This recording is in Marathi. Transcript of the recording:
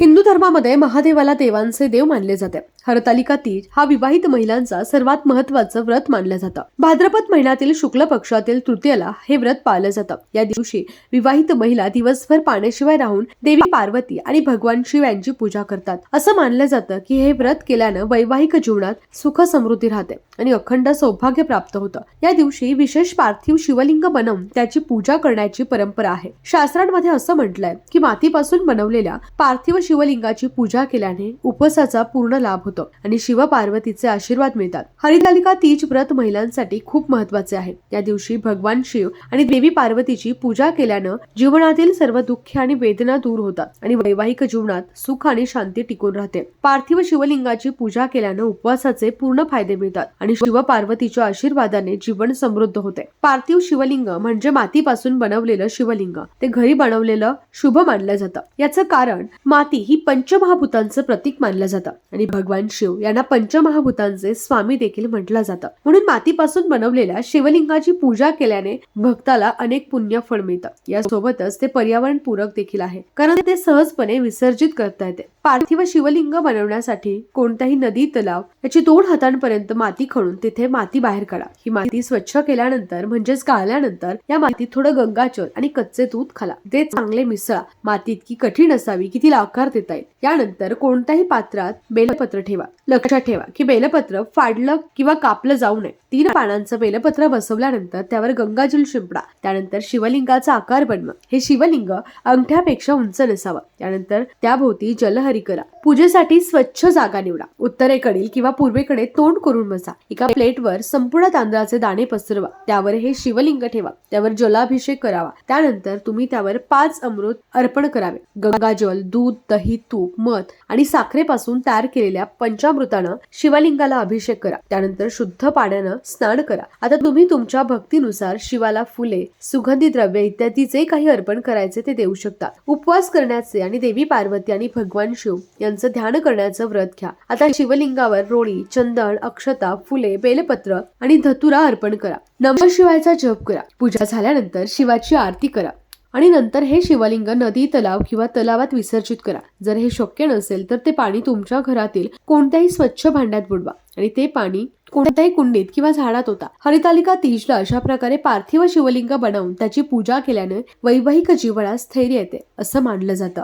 हिंदू धर्मामध्ये महादेवाला देवांचे देव मानले जाते. हरतालिका तीज हा विवाहित महिलांचा सर्वात महत्वाचं व्रत मानलं जातं. भाद्रपद महिन्यातील शुक्ल पक्षातील तृतीयाला हे व्रत पाळलं जातं. या दिवशी विवाहित महिला दिवसभर पाण्याशिवाय राहून देवी पार्वती आणि भगवान शिव यांची पूजा करतात. असं मानलं जातं की हे व्रत केल्यानं वैवाहिक जीवनात सुख समृद्धी राहते आणि अखंड सौभाग्य प्राप्त होतं. या दिवशी विशेष पार्थिव शिवलिंग बनवून त्याची पूजा करण्याची परंपरा आहे. शास्त्रांमध्ये असं म्हटलंय की मातीपासून बनवलेल्या पार्थिव शिवलिंगाची पूजा केल्याने उपवासाचा पूर्ण लाभ होतो आणि शिव पार्वतीचे आशीर्वाद मिळतात. हरितालिका तीज व्रत महिलांसाठी खूप महत्त्वाचे आहे. या दिवशी भगवान शिव आणि देवी पार्वतीची पूजा केल्यानं जीवनातील सर्व दुःख आणि वेदना दूर होतात आणि वैवाहिक जीवनात सुख आणि शांती टिकून राहते. पार्थिव शिवलिंगाची पूजा केल्यानं उपवासाचे पूर्ण फायदे मिळतात आणि शिव पार्वतीच्या आशीर्वादाने जीवन समृद्ध होते. पार्थिव शिवलिंग म्हणजे मातीपासून बनवलेलं शिवलिंग. ते घरी बनवलेलं शुभ मानलं जातं. याचं कारण माती ही पंचमहाभूतांचं प्रतीक मानलं जातं. आणि भगवान शिव यांना पंचमहाभूतांचे स्वामी देखील म्हटलं जातं. म्हणून मातीपासून बनवलेल्या शिवलिंगाची पूजा केल्याने भक्ताला अनेक पुण्य फळ मिळतं. यासोबतच ते पर्यावरण पूरक देखील आहे. कारण ते सहजपणे विसर्जित करता येते. पार्थिव शिवलिंग बनवण्यासाठी कोणत्याही नदी तलाव याची दोन हातांपर्यंत माती खणून तिथे माती बाहेर काढा. ही माती स्वच्छ केल्यानंतर म्हणजेच गाळल्यानंतर या मातीत थोडं गंगाचल आणि कच्चे दूध खाला. ते चांगले मिसळा. माती इतकी कठीण असावी की तिला आकार देता येईल. यानंतर कोणत्याही पात्रात बेलपत्र ठेवा. लक्षात ठेवा की बेलपत्र फाडलं किंवा कापलं जाऊ नये. तीन पानांचं बेलपत्र बसवल्यानंतर त्यावर गंगाजल शिंपडा. त्यानंतर शिवलिंगाचा आकार बनवा. हे शिवलिंग अंगठ्यापेक्षा उंच नसावं. त्यानंतर त्याभोवती जलहरी करा. पूजेसाठी स्वच्छ जागा निवडा. उत्तरेकडील किंवा पूर्वेकडे तोंड करून बसा. एका प्लेटवर संपूर्ण तांदळाचे दाणे पसरवा. त्यावर हे शिवलिंग ठेवा. त्यावर जलाभिषेक करावा. त्यानंतर तुम्ही त्यावर पाच अमृत अर्पण करावे. गंगाजल दूध दही तूप मध आणि साखरेपासून तयार केलेल्या पंचामृतानं शिवलिंगाला अभिषेक करा. त्यानंतर शुद्ध पाण्यानं स्नान करा. आता तुम्ही तुमच्या भक्तीनुसार शिवाला फुले सुगंधी द्रव्य इत्यादी जे काही अर्पण करायचे ते देऊ शकता. उपवास करण्याचे आणि देवी पार्वती आणि भगवान शिव यांचं ध्यान करण्याचं व्रत घ्या. आता शिवलिंगावर रोळी चंदन अक्षता फुले बेलपत्र आणि धतुरा अर्पण करा. नम शिवायचा जप करा. पूजा झाल्यानंतर शिवाची आरती करा. आणि नंतर हे शिवलिंग नदी तलाव किंवा तलावात विसर्जित करा. जर हे शक्य नसेल तर ते पाणी तुमच्या घरातील कोणत्याही स्वच्छ भांड्यात बुडवा आणि ते पाणी कोणत्याही कुंडीत किंवा झाडात होता हरितालिका तीजला अशा प्रकारे पार्थिव शिवलिंग बनवून त्याची पूजा केल्याने वैवाहिक जीवनात स्थैर्य येते असं मानलं जातं.